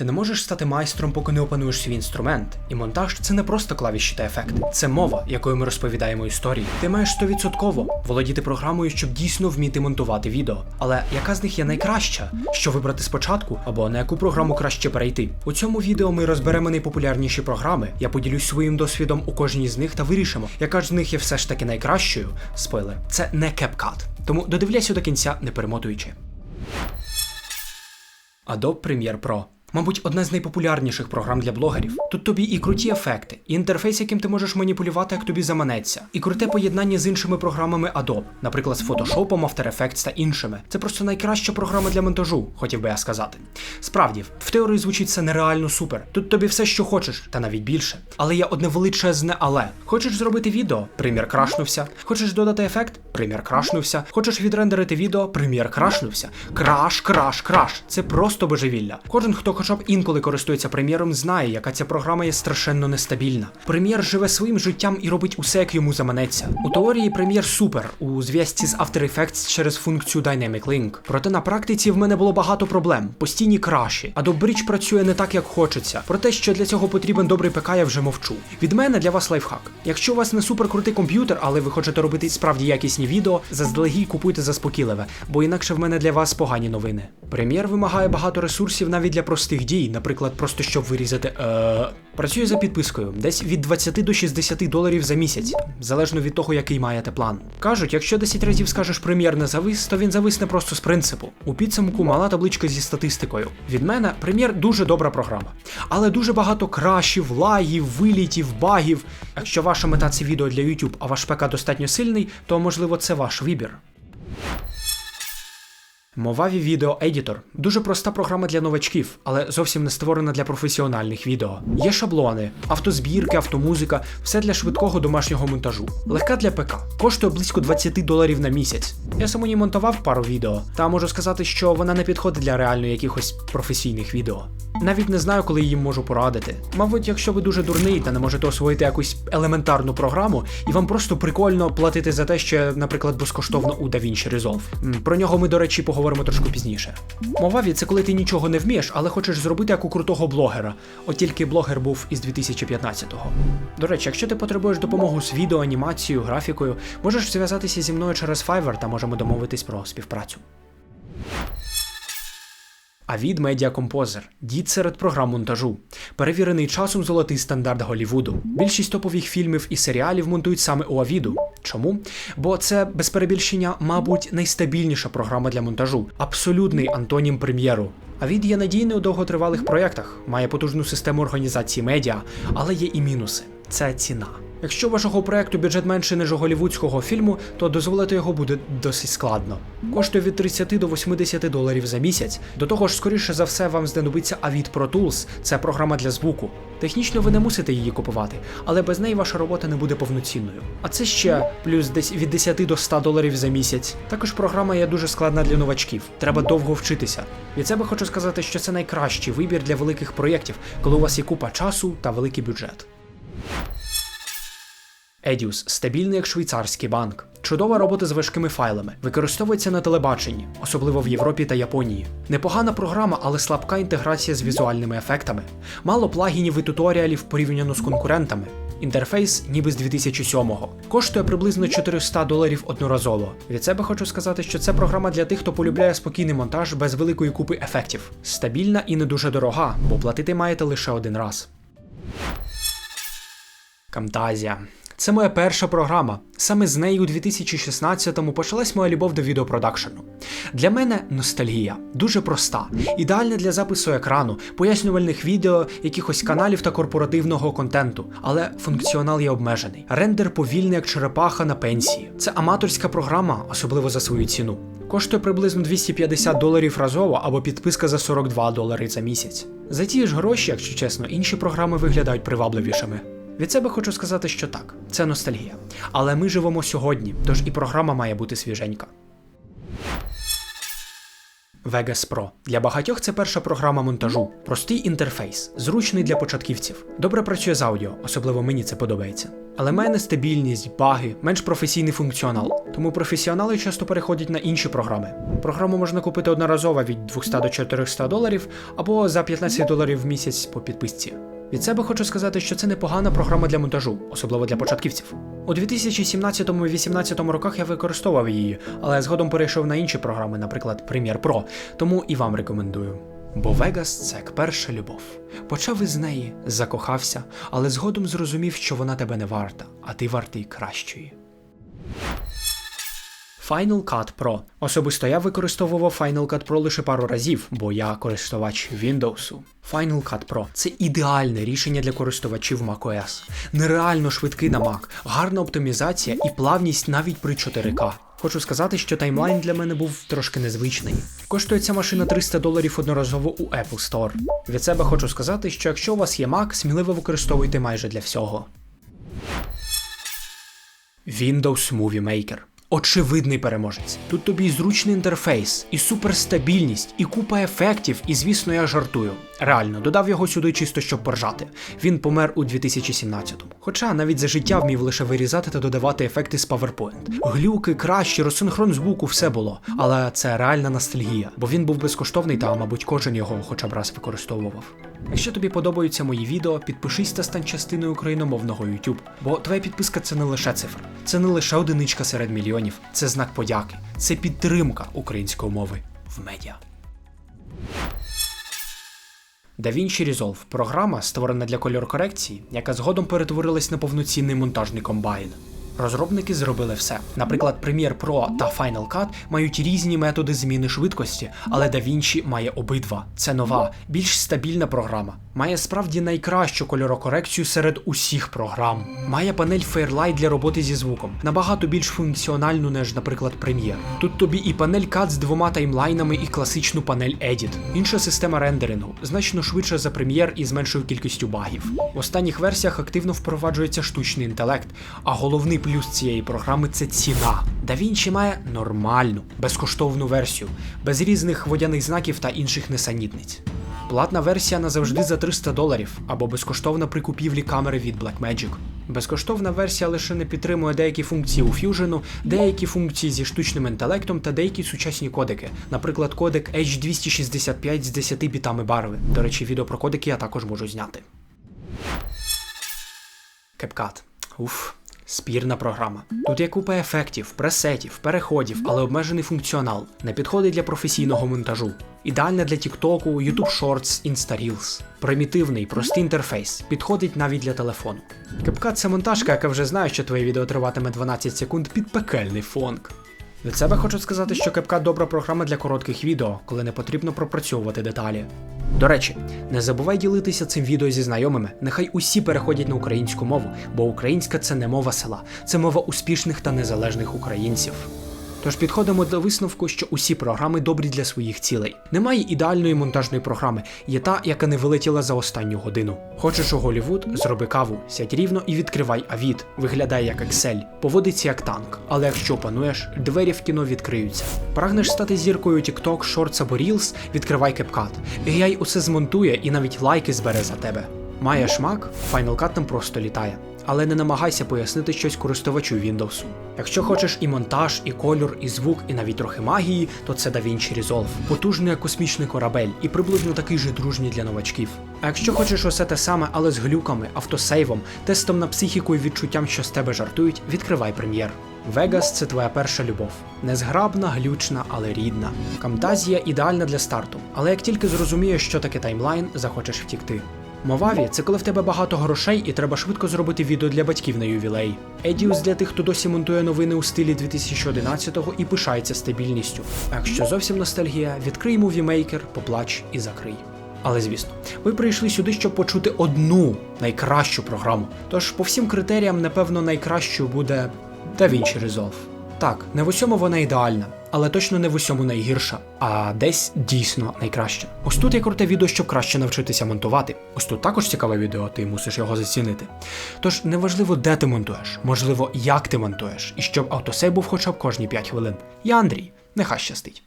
Ти не можеш стати майстром, поки не опануєш свій інструмент. І монтаж це не просто клавіші та ефекти, це мова, якою ми розповідаємо історії. Ти маєш стовідсотково володіти програмою, щоб дійсно вміти монтувати відео. Але яка з них є найкраща? Що вибрати спочатку, або на яку програму краще перейти? У цьому відео ми розберемо найпопулярніші програми. Я поділюсь своїм досвідом у кожній з них та вирішимо, яка ж з них є все ж таки найкращою. Спойлер, це не CapCut. Тому додивляйся до кінця, не перемотуючи. Adobe Premiere Pro. Мабуть, одна з найпопулярніших програм для блогерів. Тут тобі і круті ефекти, і інтерфейс, яким ти можеш маніпулювати, як тобі заманеться, і круте поєднання з іншими програмами Adobe, наприклад, з Photoshop, After Effects та іншими. Це просто найкраща програма для монтажу, хотів би я сказати. Справді, в теорії звучить це нереально супер. Тут тобі все, що хочеш, та навіть більше. Але є одне величезне але. Хочеш зробити відео? Примір крашнувся. Хочеш додати ефект? Примір крашнувся. Хочеш відрендерити відео? Примір крашнувся. Краш, краш, краш. Це просто божевілля. Кожен, хто хоча б інколи користується прем'єром, знає, яка ця програма є страшенно нестабільна. Прем'єр живе своїм життям і робить усе, як йому заманеться. У теорії прем'єр супер у зв'язці з After Effects через функцію Dynamic Link. Проте на практиці в мене було багато проблем, постійні краші. А Bridge працює не так, як хочеться. Про те, що для цього потрібен добрий ПК, я вже мовчу. Від мене для вас лайфхак. Якщо у вас не супер крутий комп'ютер, але ви хочете робити справді якісні відео, заздалегідь купуйте заспокійливе, бо інакше в мене для вас погані новини. Прем'єр вимагає багато ресурсів навіть для простих дій, наприклад, просто щоб вирізати. Е... Працює за підпискою, десь від 20 до 60 доларів за місяць, залежно від того, який маєте план. Кажуть, якщо 10 разів скажеш прем'єр не завис, то він зависне просто з принципу. У підсумку мала табличка зі статистикою. Від мене прем'єр дуже добра програма, але дуже багато крашів, лагів, вилітів, багів. Якщо ваша мета це відео для YouTube, а ваш ПК достатньо сильний, то можливо це ваш вибір. Movavi Video Editor – дуже проста програма для новачків, але зовсім не створена для професіональних відео. Є шаблони, автозбірки, автомузика, все для швидкого домашнього монтажу. Легка для ПК, коштує близько 20 доларів на місяць. Я самоні монтував пару відео, та можу сказати, що вона не підходить для реально якихось професійних відео. Навіть не знаю, коли їм можу порадити. Мабуть, якщо ви дуже дурний та не можете освоїти якусь елементарну програму, і вам просто прикольно платити за те, що, наприклад, безкоштовно у DaVinci Resolve. Про нього ми, до речі, поговоримо трошки пізніше. Моваві це коли ти нічого не вмієш, але хочеш зробити як у крутого блогера. От тільки блогер був із 2015-го. До речі, якщо ти потребуєш допомогу з відео, анімацією, графікою, можеш зв'язатися зі мною через Fiverr та можемо домовитись про співпрацю. Avid Media Composer – дід серед програм монтажу. Перевірений часом золотий стандарт Голлівуду. Більшість топових фільмів і серіалів монтують саме у Avid. Чому? Бо це без перебільшення, мабуть, найстабільніша програма для монтажу, абсолютний антонім прем'єру. Avid є надійний у довготривалих проєктах, має потужну систему організації медіа, але є і мінуси це ціна. Якщо вашого проекту бюджет менший, ніж у голівудського фільму, то дозволити його буде досить складно. Коштує від 30 до 80 доларів за місяць. До того ж, скоріше за все, вам знадобиться Avid Pro Tools, це програма для звуку. Технічно ви не мусите її купувати, але без неї ваша робота не буде повноцінною. А це ще плюс десь від 10 до 100 доларів за місяць. Також програма є дуже складна для новачків. Треба довго вчитися. Від себе хочу сказати, що це найкращий вибір для великих проєктів, коли у вас є купа часу та великий бюджет. Edius – стабільний як швейцарський банк. Чудова робота з важкими файлами. Використовується на телебаченні, особливо в Європі та Японії. Непогана програма, але слабка інтеграція з візуальними ефектами. Мало плагінів і туторіалів порівняно з конкурентами. Інтерфейс ніби з 2007-го. Коштує приблизно 400 доларів одноразово. Від себе хочу сказати, що це програма для тих, хто полюбляє спокійний монтаж без великої купи ефектів. Стабільна і не дуже дорога, бо платити маєте лише один раз. Камтазія. Це моя перша програма. Саме з нею у 2016-му почалась моя любов до відеопродакшену. Для мене ностальгія дуже проста, ідеальна для запису екрану, пояснювальних відео, якихось каналів та корпоративного контенту, але функціонал є обмежений. Рендер повільний, як черепаха на пенсії. Це аматорська програма, особливо за свою ціну. Коштує приблизно 250 доларів разово або підписка за 42 долари за місяць. За ті ж гроші, якщо чесно, інші програми виглядають привабливішими. Від себе хочу сказати, що так, це ностальгія. Але ми живемо сьогодні, тож і програма має бути свіженька. Vegas Pro. Для багатьох це перша програма монтажу. Простий інтерфейс, зручний для початківців. Добре працює з аудіо, особливо мені це подобається. Але має нестабільність, баги, менш професійний функціонал. Тому професіонали часто переходять на інші програми. Програму можна купити одноразово від 200 до 400 доларів або за 15 доларів в місяць по підписці. Від себе хочу сказати, що це непогана програма для монтажу, особливо для початківців. У 2017-2018 роках я використовував її, але згодом перейшов на інші програми, наприклад, Premiere Pro, тому і вам рекомендую. Бо Vegas – це як перша любов. Почав із неї, закохався, але згодом зрозумів, що вона тебе не варта, а ти вартий кращої. Final Cut Pro. Особисто я використовував Final Cut Pro лише пару разів, бо я користувач Windows. Final Cut Pro це ідеальне рішення для користувачів macOS. Нереально швидкий на Mac, гарна оптимізація і плавність навіть при 4К. Хочу сказати, що таймлайн для мене був трошки незвичний. Коштує ця машина 300 доларів одноразово у Apple Store. Від себе хочу сказати, що якщо у вас є Mac, сміливо використовуйте майже для всього. Windows Movie Maker. Очевидний переможець. Тут тобі і зручний інтерфейс, і суперстабільність, і купа ефектів, і звісно, я жартую. Реально, додав його сюди чисто щоб поржати. Він помер у 2017-му. Хоча навіть за життя вмів лише вирізати та додавати ефекти з PowerPoint. Глюки, кращі, розсинхрон звуку, все було. Але це реальна ностальгія, бо він був безкоштовний та, мабуть, кожен його хоча б раз використовував. Якщо тобі подобаються мої відео, підпишись та стань частиною україномовного YouTube, бо твоя підписка це не лише цифра, це не лише одиничка серед мільйонів, це знак подяки, це підтримка української мови в медіа. DaVinci Resolve – програма, створена для кольор-корекції, яка згодом перетворилась на повноцінний монтажний комбайн. Розробники зробили все. Наприклад, Premiere Pro та Final Cut мають різні методи зміни швидкості, але DaVinci має обидва. Це нова, більш стабільна програма. Має справді найкращу кольорокорекцію серед усіх програм. Має панель Fairlight для роботи зі звуком, набагато більш функціональну, ніж, наприклад, Premiere. Тут тобі і панель Cut з двома таймлайнами, і класичну панель Edit. Інша система рендерингу, значно швидше за Premiere і з меншою кількістю багів. В останніх версіях активно впроваджується штучний інтелект, а головний плюс цієї програми це ціна. DaVinci має нормальну, безкоштовну версію, без різних водяних знаків та інших несанітниць. Платна версія назавжди за 300 доларів або безкоштовна при купівлі камери від Blackmagic. Безкоштовна версія лише не підтримує деякі функції у Fusion, деякі функції зі штучним інтелектом та деякі сучасні кодеки, наприклад, кодек H265 з 10 бітами барви. До речі, відео про кодеки я також можу зняти. CapCut. Уф. Спірна програма. Тут є купа ефектів, пресетів, переходів, але обмежений функціонал. Не підходить для професійного монтажу. Ідеальна для Тіктоку, YouTube Shorts, Insta Reels. Примітивний, простий інтерфейс. Підходить навіть для телефону. CapCut – це монтажка, яка вже знає, що твоє відео триватиме 12 секунд під пекельний фонк. Від себе хочу сказати, що кепка добра програма для коротких відео, коли не потрібно пропрацьовувати деталі. До речі, не забувай ділитися цим відео зі знайомими. Нехай усі переходять на українську мову, бо українська це не мова села, це мова успішних та незалежних українців. Тож підходимо до висновку, що усі програми добрі для своїх цілей. Немає ідеальної монтажної програми, є та, яка не вилетіла за останню годину. Хочеш у Голівуд? Зроби каву, сядь рівно і відкривай авід. Виглядає як Excel, поводиться як танк. Але якщо опануєш, двері в кіно відкриються. Прагнеш стати зіркою TikTok, Shorts або Reels? Відкривай CapCut. AI усе змонтує і навіть лайки збере за тебе. Маєш Mac? Final Cut там просто літає. Але не намагайся пояснити щось користувачу Windows. Якщо хочеш і монтаж, і кольор, і звук, і навіть трохи магії, то це DaVinci Resolve. Потужний космічний корабель і приблизно такий же дружній для новачків. А якщо хочеш усе те саме, але з глюками, автосейвом, тестом на психіку і відчуттям, що з тебе жартують, відкривай прем'єр. Vegas – це твоя перша любов. Незграбна, глючна, але рідна. Камтазія ідеальна для старту, але як тільки зрозумієш, що таке таймлайн, захочеш втікти. Моваві це коли в тебе багато грошей і треба швидко зробити відео для батьків на ювілей. Едіус для тих, хто досі монтує новини у стилі 2011-го і пишається стабільністю. А якщо зовсім ностальгія, відкрий Maker, поплач і закрий. Але звісно, ви прийшли сюди, щоб почути одну найкращу програму. Тож по всім критеріям, напевно, найкращою буде DaVinci Resolve. Так, не в усьому вона ідеальна, але точно не в усьому найгірша, а десь дійсно найкраща. Ось тут є круте відео, щоб краще навчитися монтувати. Ось тут також цікаве відео, ти мусиш його зацінити. Тож неважливо, де ти монтуєш, можливо, як ти монтуєш, і щоб автосей був хоча б кожні 5 хвилин. Я Андрій, нехай щастить.